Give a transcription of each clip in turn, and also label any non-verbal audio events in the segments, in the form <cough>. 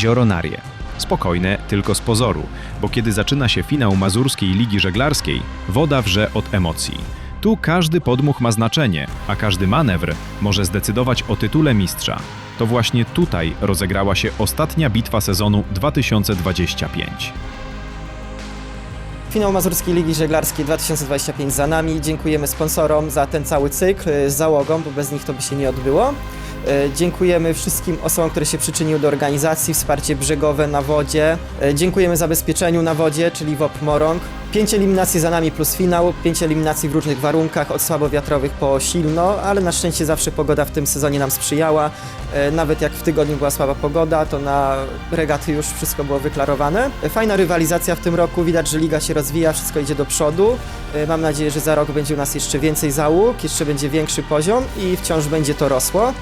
Jezioro Narie. Spokojne tylko z pozoru, bo kiedy zaczyna się finał Mazurskiej Ligi Żeglarskiej, woda wrze od emocji. Tu każdy podmuch ma znaczenie, a każdy manewr może zdecydować o tytule mistrza. To właśnie tutaj rozegrała się ostatnia bitwa sezonu 2025. Finał Mazurskiej Ligi Żeglarskiej 2025 za nami. Dziękujemy sponsorom za ten cały cykl z załogą, bo bez nich to by się nie odbyło. E, Dziękujemy wszystkim osobom, które się przyczyniły do organizacji, wsparcie brzegowe na wodzie. E, Dziękujemy zabezpieczeniu na wodzie, czyli WOP Morąg. Pięć eliminacji za nami plus finał, pięć eliminacji w różnych warunkach, od słabowiatrowych po silno, ale na szczęście zawsze pogoda w tym sezonie nam sprzyjała. Nawet jak w tygodniu była słaba pogoda, to na regaty już wszystko było wyklarowane. Fajna rywalizacja w tym roku, widać, że liga się rozwija, wszystko idzie do przodu. E, Mam nadzieję, że za rok będzie u nas jeszcze więcej załóg, jeszcze będzie większy poziom i wciąż będzie to rosło.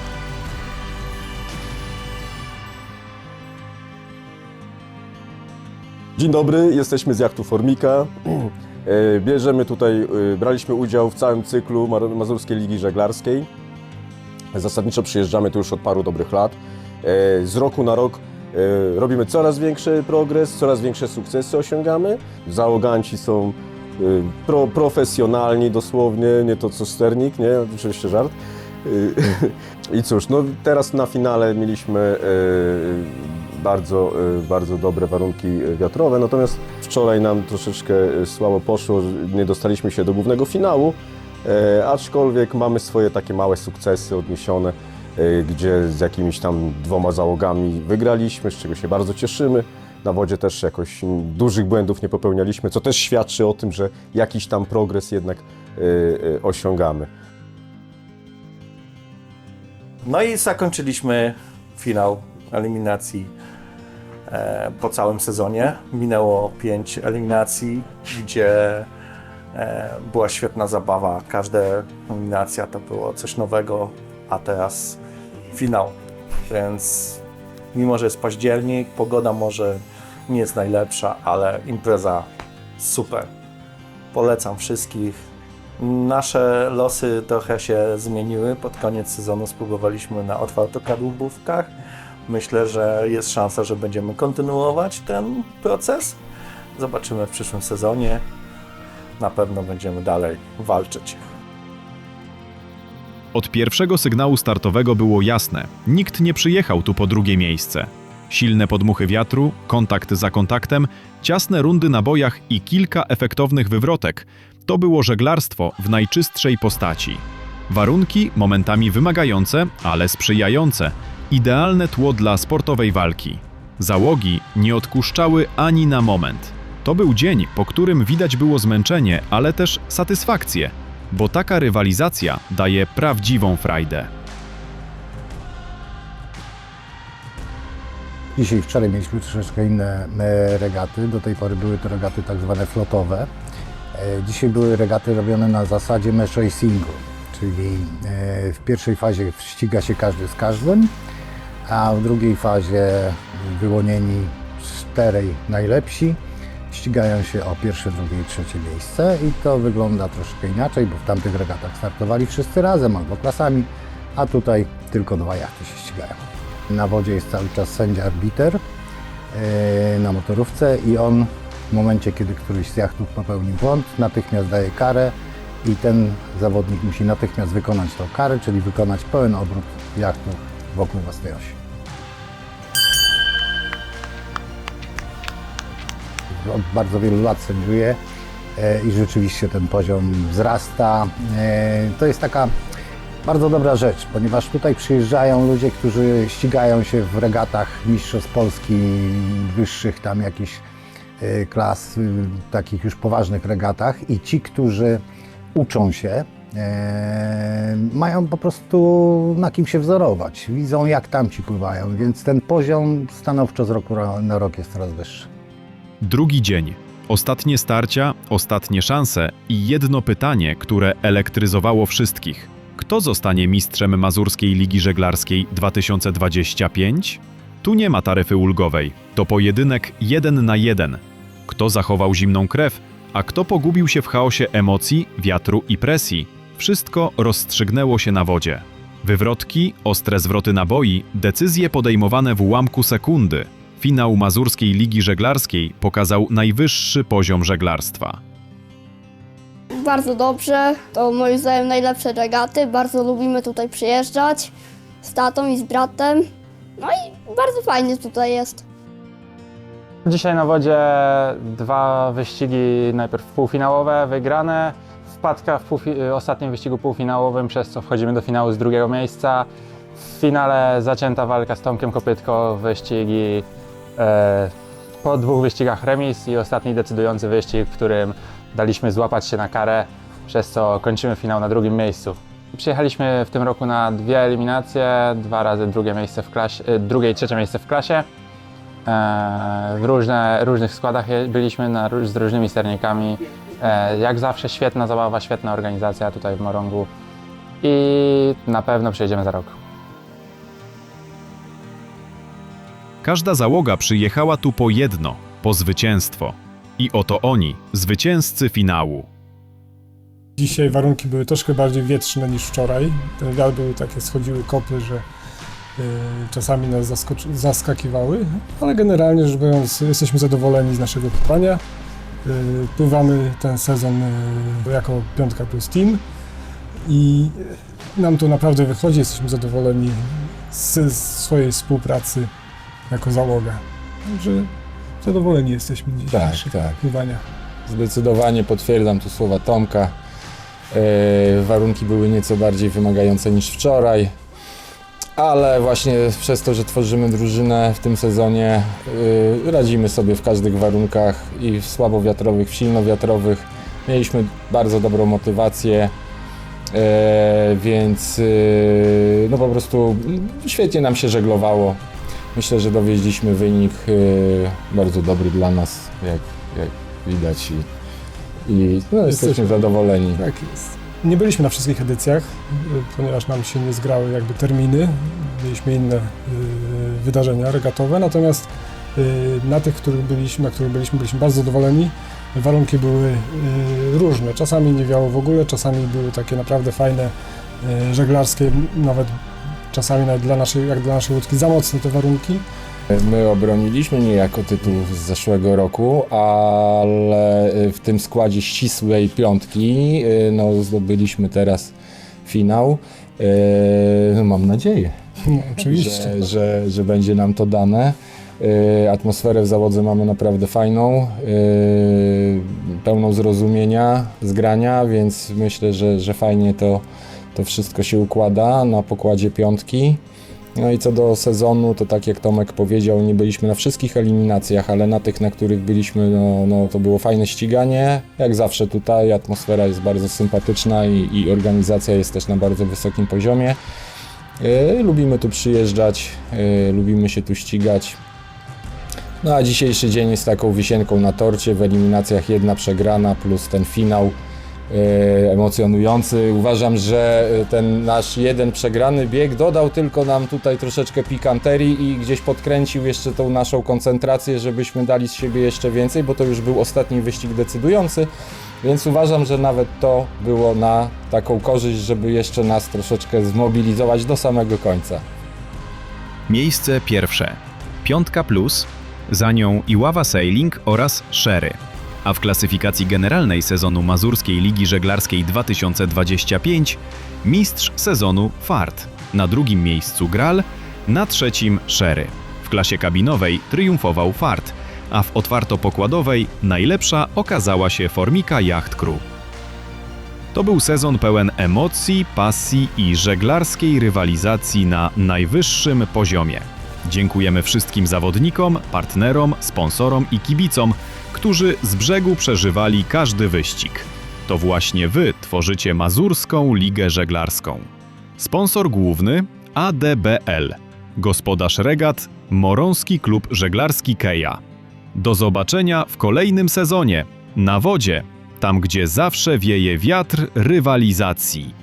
Dzień dobry, jesteśmy z jachtu Formika. <clears throat> E, Bierzemy tutaj, e, braliśmy udział w całym cyklu Mazurskiej Ligi Żeglarskiej. Zasadniczo przyjeżdżamy tu już od paru dobrych lat. Z roku na rok robimy coraz większy progres, coraz większe sukcesy osiągamy. Załoganci są e, pro, profesjonalni dosłownie, nie to co sternik, nie? Oczywiście żart. E, <laughs> I cóż, no teraz na finale mieliśmy e, bardzo, e, bardzo dobre warunki wiatrowe, natomiast wczoraj nam troszeczkę e, słabo poszło, nie dostaliśmy się do głównego finału, e, aczkolwiek mamy swoje takie małe sukcesy odniesione, e, gdzie z jakimiś tam dwoma załogami wygraliśmy, z czego się bardzo cieszymy. Na wodzie też jakoś dużych błędów nie popełnialiśmy, co też świadczy o tym, że jakiś tam progres jednak e, e, osiągamy. No i zakończyliśmy finał eliminacji e, po całym sezonie. Minęło pięć eliminacji, gdzie e, była świetna zabawa. Każda eliminacja to było coś nowego, a teraz finał. Więc mimo, że jest październik, pogoda może nie jest najlepsza, ale impreza super. Polecam wszystkich. Nasze losy trochę się zmieniły. Pod koniec sezonu spróbowaliśmy na otwartokadłubówkach. Myślę, że jest szansa, że będziemy kontynuować ten proces. Zobaczymy w przyszłym sezonie. Na pewno będziemy dalej walczyć. Od pierwszego sygnału startowego było jasne: nikt nie przyjechał tu po drugie miejsce. Silne podmuchy wiatru, kontakt za kontaktem, ciasne rundy na bojach i kilka efektownych wywrotek to było żeglarstwo w najczystszej postaci. Warunki momentami wymagające, ale sprzyjające, idealne tło dla sportowej walki. Załogi nie odkuszczały ani na moment. To był dzień, po którym widać było zmęczenie, ale też satysfakcję, bo taka rywalizacja daje prawdziwą frajdę. Dzisiaj, wczoraj mieliśmy troszeczkę inne e, regaty. Do tej pory były to regaty tak zwane flotowe. E, Dzisiaj były regaty robione na zasadzie match racingu, czyli e, w pierwszej fazie ściga się każdy z każdym, a w drugiej fazie wyłonieni czterej najlepsi ścigają się o pierwsze, drugie i trzecie miejsce i to wygląda troszkę inaczej, bo w tamtych regatach startowali wszyscy razem albo klasami, a tutaj tylko dwa jachty się ścigają. Na wodzie jest cały czas sędzia arbiter e, na motorówce i on w momencie, kiedy któryś z jachtów popełni błąd, natychmiast daje karę i ten zawodnik musi natychmiast wykonać tą karę, czyli wykonać pełen obrót jachtu wokół własnej osi. Od bardzo wielu lat sędziuję e, i rzeczywiście ten poziom wzrasta. E, To jest taka bardzo dobra rzecz, ponieważ tutaj przyjeżdżają ludzie, którzy ścigają się w regatach mistrzostw Polski, wyższych tam jakichś e, klas, y, takich już poważnych regatach i ci, którzy uczą się, mają po prostu na kim się wzorować. Widzą jak tamci pływają, więc ten poziom stanowczo z roku na rok jest coraz wyższy. Drugi dzień. Ostatnie starcia, ostatnie szanse i jedno pytanie, które elektryzowało wszystkich. Kto zostanie mistrzem Mazurskiej Ligi Żeglarskiej 2025? Tu nie ma taryfy ulgowej. To pojedynek jeden na jeden. Kto zachował zimną krew, a kto pogubił się w chaosie emocji, wiatru i presji? Wszystko rozstrzygnęło się na wodzie. Wywrotki, ostre zwroty naboi, decyzje podejmowane w ułamku sekundy. Finał Mazurskiej Ligi Żeglarskiej pokazał najwyższy poziom żeglarstwa. Bardzo dobrze, to moim zdaniem najlepsze regaty, bardzo lubimy tutaj przyjeżdżać z tatą i z bratem. No i bardzo fajnie tutaj jest. Dzisiaj na wodzie dwa wyścigi, najpierw półfinałowe wygrane, wpadka w półfi- ostatnim wyścigu półfinałowym, przez co wchodzimy do finału z drugiego miejsca. W finale zacięta walka z Tomkiem Kopytko, wyścigi po dwóch wyścigach remis i ostatni decydujący wyścig, w którym daliśmy złapać się na karę, przez co kończymy finał na drugim miejscu. Przyjechaliśmy w tym roku na dwie eliminacje, dwa razy drugie miejsce w klasie, e, drugie i trzecie miejsce w klasie. E, w różne, różnych składach byliśmy na, z różnymi sternikami. E, Jak zawsze świetna zabawa, świetna organizacja tutaj w Morągu i na pewno przyjedziemy za rok. Każda załoga przyjechała tu po jedno, po zwycięstwo. I oto oni, zwycięzcy finału. Dzisiaj warunki były troszkę bardziej wietrzne niż wczoraj. Ten wiatr były takie, schodziły kopy, że y, czasami nas zaskakiwały, ale generalnie rzecz biorąc jesteśmy zadowoleni z naszego pływania. Y, pływamy ten sezon y, jako piątka plus team i nam to naprawdę wychodzi, jesteśmy zadowoleni z, z swojej współpracy jako załoga. Także zadowoleni jesteśmy z Tak, dzisiejszych tak. pływania. Zdecydowanie potwierdzam tu słowa Tomka. E, warunki były nieco bardziej wymagające niż wczoraj, ale właśnie przez to, że tworzymy drużynę w tym sezonie, e, radzimy sobie w każdych warunkach i w słabowiatrowych, w silnowiatrowych. Mieliśmy bardzo dobrą motywację, e, więc e, no po prostu świetnie nam się żeglowało. Myślę, że dowieźliśmy wynik e, bardzo dobry dla nas, jak, jak widać i, i no, jesteśmy zadowoleni. Tak jest. Nie byliśmy na wszystkich edycjach, y, ponieważ nam się nie zgrały jakby terminy. Mieliśmy inne y, wydarzenia regatowe, natomiast y, na tych, których byliśmy, na których byliśmy, byliśmy bardzo zadowoleni. Warunki były y, różne. Czasami nie wiało w ogóle, czasami były takie naprawdę fajne, y, żeglarskie, nawet czasami nawet dla naszej, jak dla naszej łódki za mocne te warunki. My obroniliśmy niejako tytuł z zeszłego roku, ale w tym składzie ścisłej piątki y, no, zdobyliśmy teraz finał. Y, No, mam nadzieję, No, <laughs> oczywiście. że, że, że będzie nam to dane. Y, Atmosferę w załodze mamy naprawdę fajną, y, pełną zrozumienia, zgrania, więc myślę, że, że fajnie to, to wszystko się układa na pokładzie piątki. No i co do sezonu, to tak jak Tomek powiedział, nie byliśmy na wszystkich eliminacjach, ale na tych, na których byliśmy, no, no to było fajne ściganie. Jak zawsze tutaj atmosfera jest bardzo sympatyczna i, i organizacja jest też na bardzo wysokim poziomie. Yy, lubimy tu przyjeżdżać, yy, lubimy się tu ścigać. No a dzisiejszy dzień jest taką wisienką na torcie, w eliminacjach jedna przegrana plus ten finał e, emocjonujący. Uważam, że e, ten nasz jeden przegrany bieg dodał tylko nam tutaj troszeczkę pikanterii i gdzieś podkręcił jeszcze tą naszą koncentrację, żebyśmy dali z siebie jeszcze więcej, bo to już był ostatni wyścig decydujący. Więc uważam, że nawet to było na taką korzyść, żeby jeszcze nas troszeczkę zmobilizować do samego końca. Miejsce pierwsze. Piątka plus, za nią Iława Sailing oraz Sherry. A w klasyfikacji generalnej sezonu Mazurskiej Ligi Żeglarskiej 2025 mistrz sezonu Fart. Na drugim miejscu Gral, na trzecim Sherry. W klasie kabinowej triumfował Fart, a w otwartopokładowej najlepsza okazała się Formika Yacht Crew. To był sezon pełen emocji, pasji i żeglarskiej rywalizacji na najwyższym poziomie. Dziękujemy wszystkim zawodnikom, partnerom, sponsorom i kibicom, którzy z brzegu przeżywali każdy wyścig. To właśnie wy tworzycie Mazurską Ligę Żeglarską. Sponsor główny ADBL. Gospodarz regat Morąski Klub Żeglarski Keja. Do zobaczenia w kolejnym sezonie. Na wodzie, tam gdzie zawsze wieje wiatr rywalizacji.